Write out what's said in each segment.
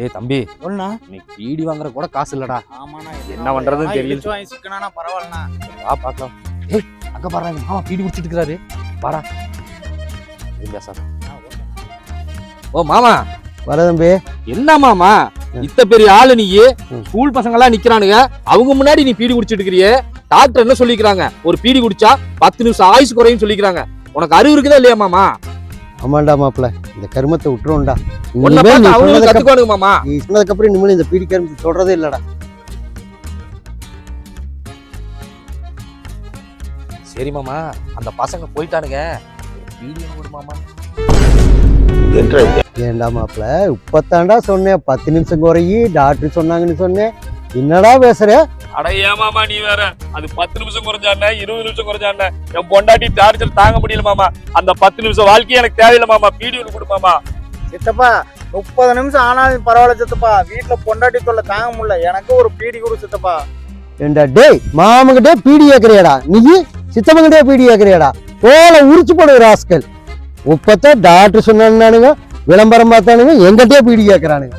ஏய் தம்பி. சொல்லுண்ணா. இன்னைக்கு பீடி வாங்குற கூட காசு இல்லடா. ஆமாண்ணா என்ன பண்றதுன்னு தெரியல. வாங்கி சிக்கனானா பரவாயில்லண்ணா. வா பார்க்கலாம். ஏய் அங்க பாரு மாமா பீடி குடிச்சிட்டு இருக்கிறாரு வாடா. எதுவும் பேசாத. ஓ மாமா. வர தம்பி. என்ன மாமா? இத்த பெரிய ஆளு நீ. ஸ்கூல் பசங்க எல்லாம் நிக்கிறானுங்க. அவங்க முன்னாடி நீ பீடி குடிச்சிட்டு இருக்கிறியே. டாக்டர் என்ன சொல்லிக்கிறாங்க? ஒரு பீடி குடிச்சா பத்து நிமிஷம் ஆயுசு குறையும் சொல்லிக்கிறாங்க. உனக்கு அறிவு இருக்குதா இல்லையா மாமா? ஆமாண்டா மாப்பிள இந்த கருமத்தை விட்டுருவோம்டா. இனிமேல் நீ சொன்னதுக்கு கத்துக்குவானுங்க மாமா. நீ சொன்னதுக்கப்புறம் இனிமேல் இந்த பீடி கருமத்தை சொல்றதே இல்லடா. சரி மாமா அந்த பசங்க போயிட்டானுங்க. ஒண்ணு கொடு மாமா. ஏன்டா மாப்பிள இப்பத்தாண்டா சொன்னேன் பத்து நிமிஷம் குறையி டாக்டர் சொன்னாங்கன்னு சொன்னேன். என்னடா பேசுற? அட ஏமாமா நீ வேற. அது பத்து நிமிஷம் குறைஞ்சாண்ணே இருபது நிமிஷம் குறைஞ்சாண்ணே என் பொண்டாட்டி டார்ச்சர் தாங்க முடியல மாமா. அந்த பத்து நிமிஷம் வாழ்க்கையே எனக்கு தேவையில்லை மாமா. பீடி ஒன்று கொடு மாமா. சித்தப்பா முப்பது நிமிஷம் ஆனாலும் பரவாயில்ல சித்தப்பா. வீட்டுல பொண்டாட்டி தொல்லை தாங்க முடியல. எனக்கு ஒரு பீடி கொடு சித்தப்பா. ஏண்டா டேய் மாமங்கிட்டே பீடி கேக்குறியாடா. நீ சித்தமங்கிட்டே பீடி கேக்குறியாடா. போல உரிச்சு போடு ராஸ்கல் இப்பத்தான் டாக்டர் சொன்னானுங்க விளம்பரம் பார்த்தானுங்க எங்கிட்டே பீடி கேக்குறானுங்க.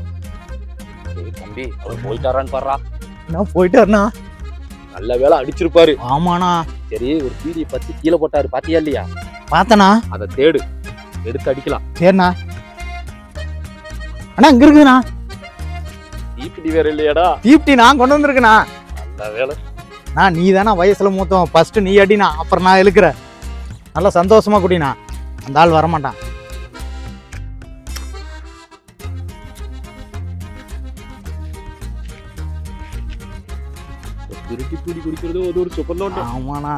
ஏய் தம்பி அவர் போயிட்டாரான்னு பாடுறா நான் போயிட்டு வரேண்ணா நல்ல வேலை அடிச்சிருப்பாரு. ஆமாண்ணா. சரி ஒரு பீடியை பத்தி கீழே போட்டாரு. பாத்தியா இல்லையா? பார்த்தண்ணா. அதை தேடு. எடுத்து அடிக்கலாம். சரிண்ணா. அண்ணா இங்க இருக்குண்ணா தீப்பிடி வேற இல்லையாடா? தீப்தி நான் கொண்டு வந்திருக்கேண்ணா. நல்ல வேலை நான் நீ தானே வயசுல மூத்தவன். ஃபர்ஸ்ட் நீ அடினா அப்புறம் நான் இழுக்கிறேன். நல்லா சந்தோஷமா குடிண்ணா. அந்த ஆள் வரமாட்டான். திருட்டி பிடி குடிக்கிறது ஒரு ஒரு சுப்பந்தோட்டம் ஆமாண்ணா.